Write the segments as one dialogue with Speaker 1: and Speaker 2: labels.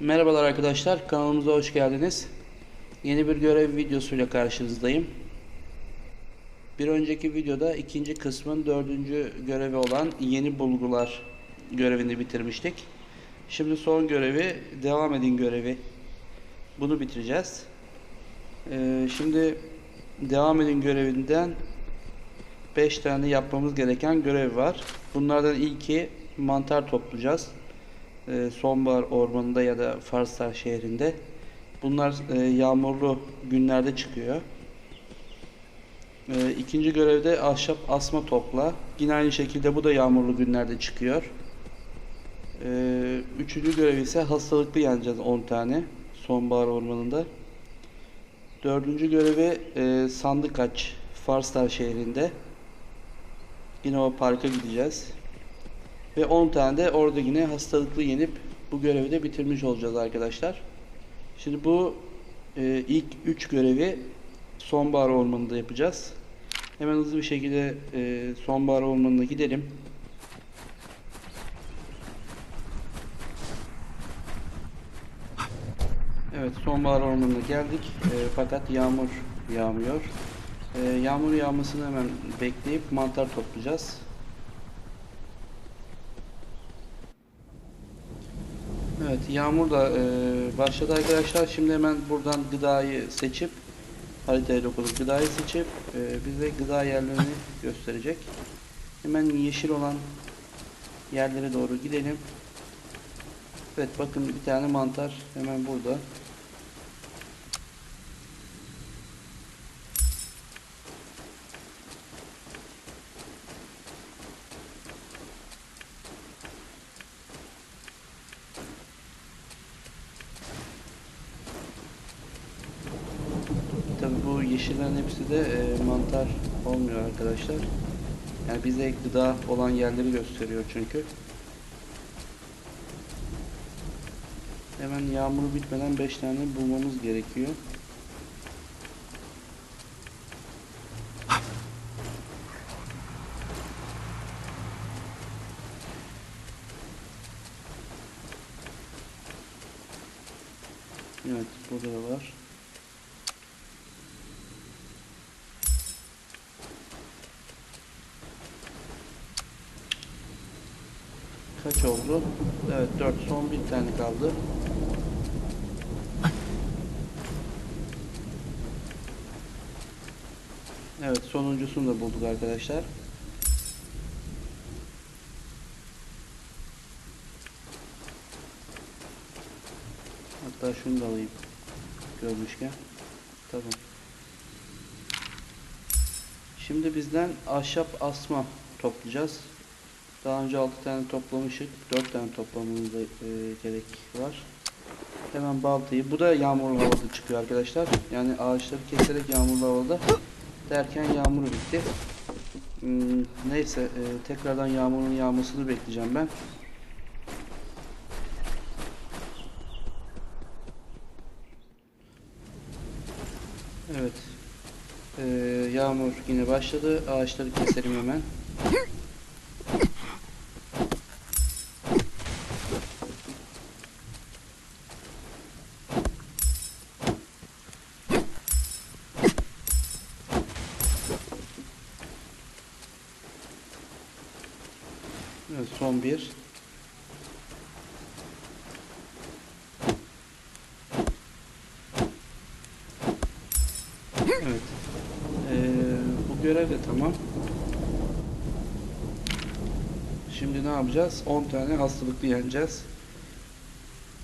Speaker 1: Merhabalar arkadaşlar, kanalımıza hoş geldiniz. Yeni bir görev videosuyla karşınızdayım. Bir önceki videoda ikinci kısmın dördüncü görevi olan yeni bulgular görevini bitirmiştik. Şimdi son görevi, devam edin görevi. Bunu bitireceğiz. Ee, şimdi devam edin görevinden 5 tane yapmamız gereken görev var. Bunlardan ilki mantar toplayacağız. Ee, sonbahar ormanında ya da Farslar şehrinde. Bunlar e, yağmurlu günlerde çıkıyor. Ee, ikinci görevde ahşap asma topla. Yine aynı şekilde bu da yağmurlu günlerde çıkıyor. Ee, üçüncü görev ise hastalıklı yeneceğiz 10 tane sonbahar ormanında. Dördüncü görevi e, sandık aç Farslar şehrinde. Yine o parka gideceğiz. Ve 10 tane de orada yine hastalıklı yenip bu görevi de bitirmiş olacağız arkadaşlar. Şimdi bu e, ilk 3 görevi sonbahar ormanında yapacağız. Hemen hızlı bir şekilde e, sonbahar ormanına gidelim. Evet sonbahar ormanına geldik E, fakat yağmur yağmıyor. E, yağmur yağmasını hemen bekleyip mantar toplayacağız. Evet yağmur da e, başladı arkadaşlar. Şimdi hemen buradan gıdayı seçip haritaya dokunup gıdayı seçip e, bize gıda yerlerini gösterecek. Hemen yeşil olan yerlere doğru gidelim. Evet bakın bir tane mantar hemen burada. Yeşillerin hepsi de e, mantar olmuyor arkadaşlar. Yani bize gıda olan yerleri gösteriyor çünkü. Hemen yağmuru bitmeden 5 tane bulmamız gerekiyor. Evet burada da var. Kaç oldu? Evet 4 son bir tane kaldı. Evet sonuncusunu da bulduk arkadaşlar. Hatta şunu da alayım. Görmüşken. Tamam. Şimdi bizden ahşap asma toplayacağız. Daha önce 6 tane toplamıştık. 4 tane toplamamız da, e, gerek var. Hemen baltayı. Bu da yağmurlu havada çıkıyor arkadaşlar. Yani ağaçları keserek yağmurlu havada derken yağmur bitti. Hmm, neyse e, tekrardan yağmurun yağmasını bekleyeceğim ben. Evet. E, yağmur yine başladı. Ağaçları keselim hemen. Evet, son bir. Evet. Ee, bu görev de tamam. Şimdi ne yapacağız? 10 tane hastalıklı yeneceğiz.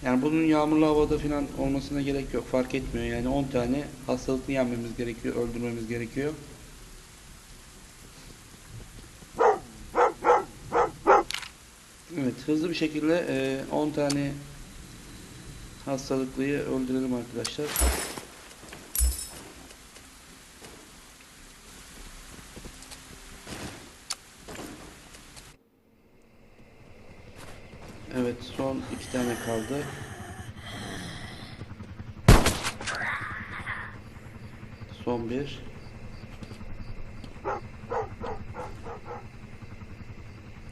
Speaker 1: Yani bunun yağmurlu havada falan olmasına gerek yok. Fark etmiyor. Yani 10 tane hastalıklı yenmemiz gerekiyor. Öldürmemiz gerekiyor. Evet hızlı bir şekilde e, 10 tane hastalıklıyı öldürelim arkadaşlar. Evet son iki tane kaldı. Son bir.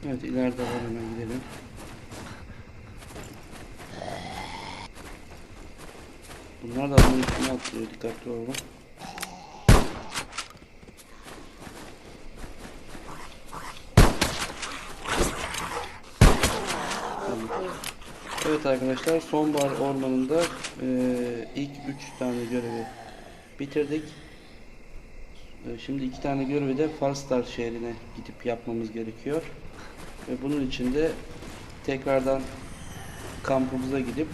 Speaker 1: Evet ileride var hemen gidelim. Bunlar da adamın üstüne atlıyor. Dikkatli olun. Tamam. Arkadaşlar sonbahar ormanında eee, ilk 3 tane görevi bitirdik. Eee, Şimdi iki tane görevi de Farstar şehrine gidip yapmamız gerekiyor. Ve bunun için de tekrardan kampımıza gidip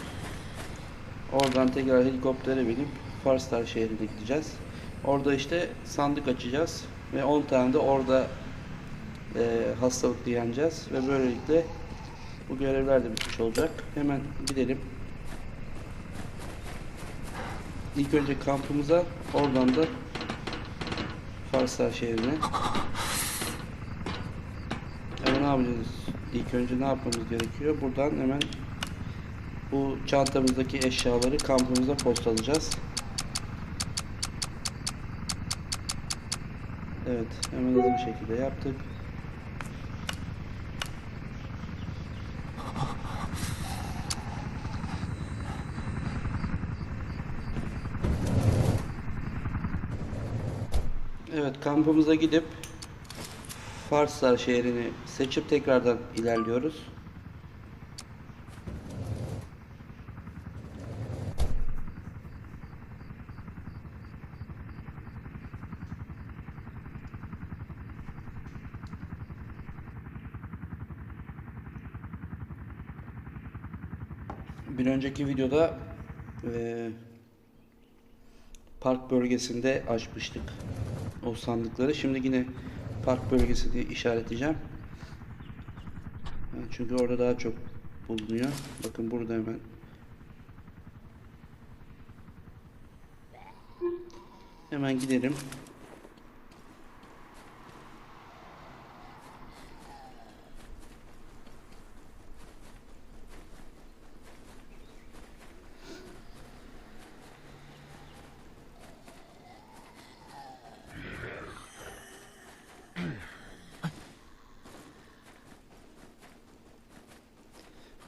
Speaker 1: oradan tekrar helikoptere binip Farstar şehrine gideceğiz. Orada işte sandık açacağız ve 10 tane de orada eee hastalıklı yeneceğiz ve böylelikle bu görevler de bitmiş olacak. Hemen gidelim. İlk önce kampımıza, oradan da Farslar şehrine. Hemen ne yapacağız? İlk önce ne yapmamız gerekiyor? Buradan hemen bu çantamızdaki eşyaları kampımıza postalayacağız. Evet, hemen hızlı bir şekilde yaptık. Evet, kampımıza gidip Farslar şehrini seçip tekrardan ilerliyoruz. Bir önceki videoda eee, park bölgesinde açmıştık o sandıkları. Şimdi yine park bölgesi diye işaretleyeceğim. Çünkü orada daha çok bulunuyor. Bakın burada hemen. Hemen gidelim.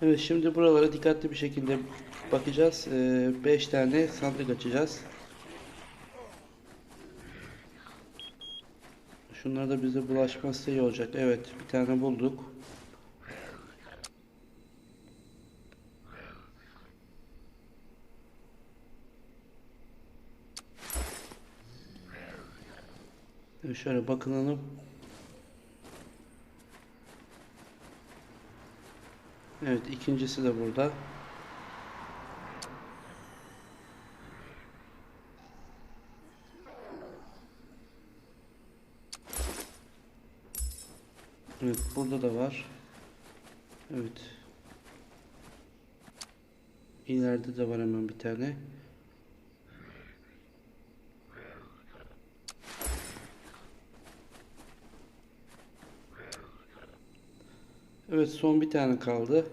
Speaker 1: Evet şimdi buralara dikkatli bir şekilde bakacağız. 5 tane sandık açacağız. Şunlar da bize bulaşmazsa iyi olacak. Evet bir tane bulduk. Evet, şöyle bakınalım. Evet ikincisi de burada. Evet burada da var. Evet. İleride de var hemen bir tane. Evet son bir tane kaldı.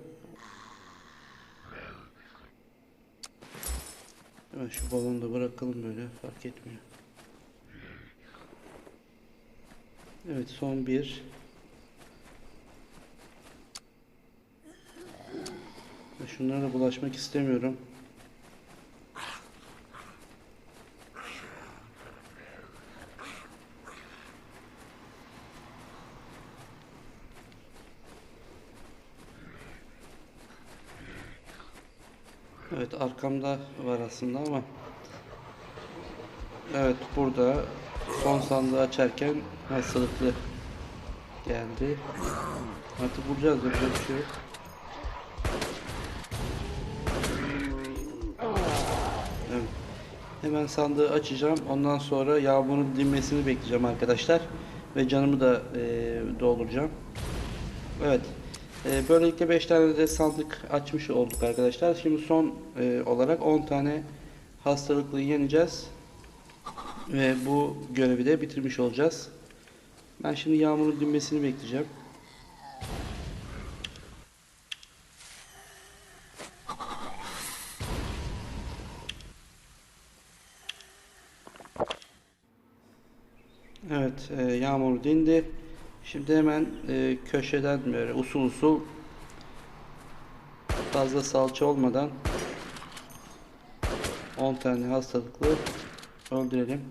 Speaker 1: Hemen şu balonu da bırakalım böyle fark etmiyor. Evet son bir. Şunlara bulaşmak istemiyorum. Evet arkamda var aslında ama Evet burada son sandığı açarken hastalıklı geldi. Artık vuracağız yapacak bir şey yok. Evet. Hemen sandığı açacağım. Ondan sonra yağmurun dinmesini bekleyeceğim arkadaşlar. Ve canımı da eee, dolduracağım. Evet. Eee, böylelikle 5 tane de sandık açmış olduk arkadaşlar. Şimdi son eee, olarak 10 tane hastalıklı yeneceğiz. Ve bu görevi de bitirmiş olacağız. Ben şimdi yağmurun dinmesini bekleyeceğim. Evet, e, yağmur dindi. Şimdi hemen e, köşeden böyle usul usul fazla salça olmadan 10 tane hastalıklı öldürelim.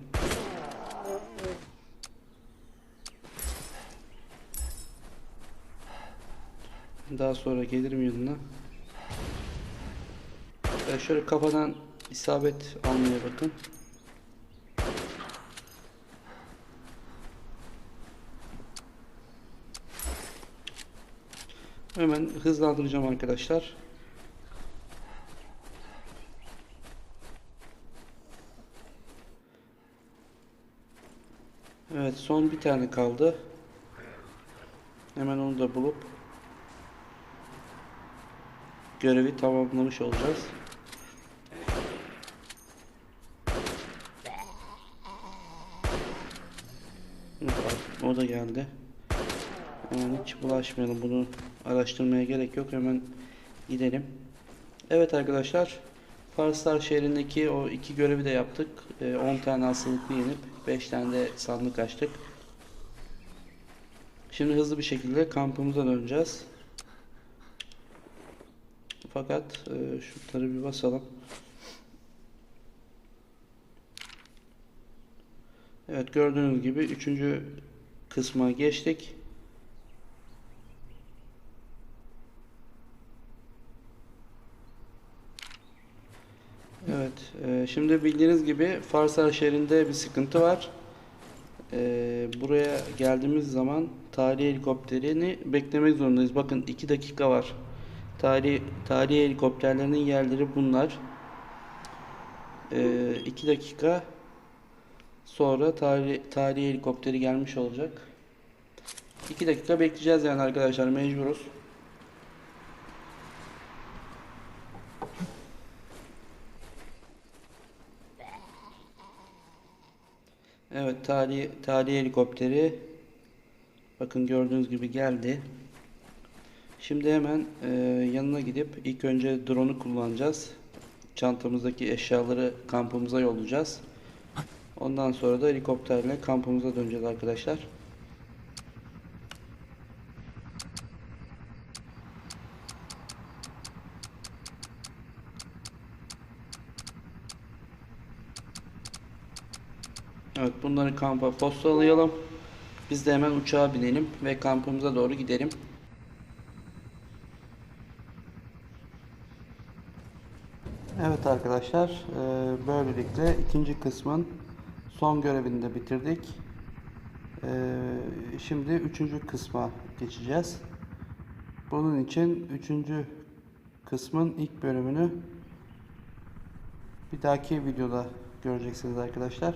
Speaker 1: Daha sonra gelirim yanına. Ee, şöyle kafadan isabet almaya bakın. Hemen hızlandıracağım arkadaşlar. Evet son bir tane kaldı. Hemen onu da bulup görevi tamamlamış olacağız. O da geldi. Hemen hiç bulaşmayalım. Bunu araştırmaya gerek yok. Hemen gidelim. Evet arkadaşlar. Farslar şehrindeki o iki görevi de yaptık. Ee, 10 tane hastalıklı yenip 5 tane de sandık açtık. Şimdi hızlı bir şekilde kampımıza döneceğiz. Fakat e, şunları bir basalım. Evet gördüğünüz gibi üçüncü kısma geçtik. Evet, e, şimdi bildiğiniz gibi Farsar şehrinde bir sıkıntı var. E, buraya geldiğimiz zaman tarihi helikopterini beklemek zorundayız. Bakın 2 dakika var. Tarihi, tarihi helikopterlerinin yerleri bunlar. 2 dakika sonra tarihi, tarihi helikopteri gelmiş olacak. 2 dakika bekleyeceğiz yani arkadaşlar mecburuz. Evet tarihi, tarihi helikopteri bakın gördüğünüz gibi geldi. Şimdi hemen e, yanına gidip ilk önce drone'u kullanacağız. Çantamızdaki eşyaları kampımıza yollayacağız. Ondan sonra da helikopterle kampımıza döneceğiz arkadaşlar. Evet bunları kampa postalayalım. Biz de hemen uçağa binelim ve kampımıza doğru gidelim. Evet arkadaşlar e, böylelikle ikinci kısmın son görevini de bitirdik. E, Şimdi üçüncü kısma geçeceğiz. Bunun için üçüncü kısmın ilk bölümünü bir dahaki videoda göreceksiniz arkadaşlar.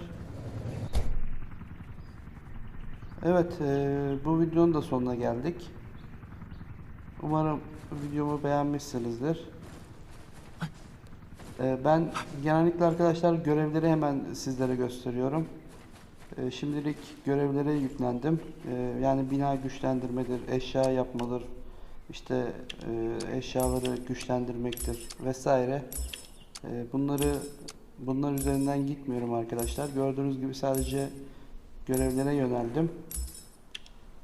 Speaker 1: Evet, e, bu videonun da sonuna geldik. Umarım videomu beğenmişsinizdir. E, ben genellikle arkadaşlar görevleri hemen sizlere gösteriyorum. E, şimdilik görevlere yüklendim. E, yani bina güçlendirmedir, eşya yapmadır, işte e, eşyaları güçlendirmektir vesaire. E, bunları bunlar üzerinden gitmiyorum arkadaşlar. Gördüğünüz gibi sadece görevlere yöneldim.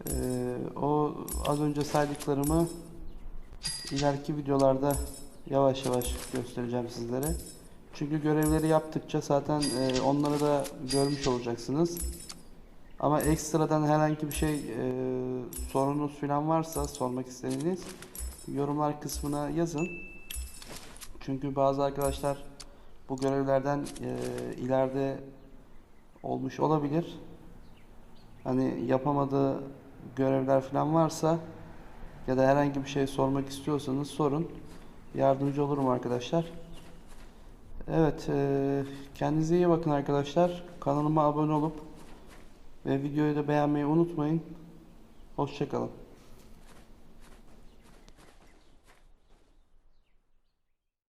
Speaker 1: Ee, o az önce saydıklarımı ileriki videolarda yavaş yavaş göstereceğim sizlere. Çünkü görevleri yaptıkça zaten e, onları da görmüş olacaksınız. Ama ekstradan herhangi bir şey e, sorunuz falan varsa sormak istediğiniz yorumlar kısmına yazın. Çünkü bazı arkadaşlar bu görevlerden e, ileride olmuş olabilir. Hani yapamadığı görevler falan varsa ya da herhangi bir şey sormak istiyorsanız sorun. Yardımcı olurum arkadaşlar. Evet, e, kendinize iyi bakın arkadaşlar. Kanalıma abone olup ve videoyu da beğenmeyi unutmayın. Hoşçakalın.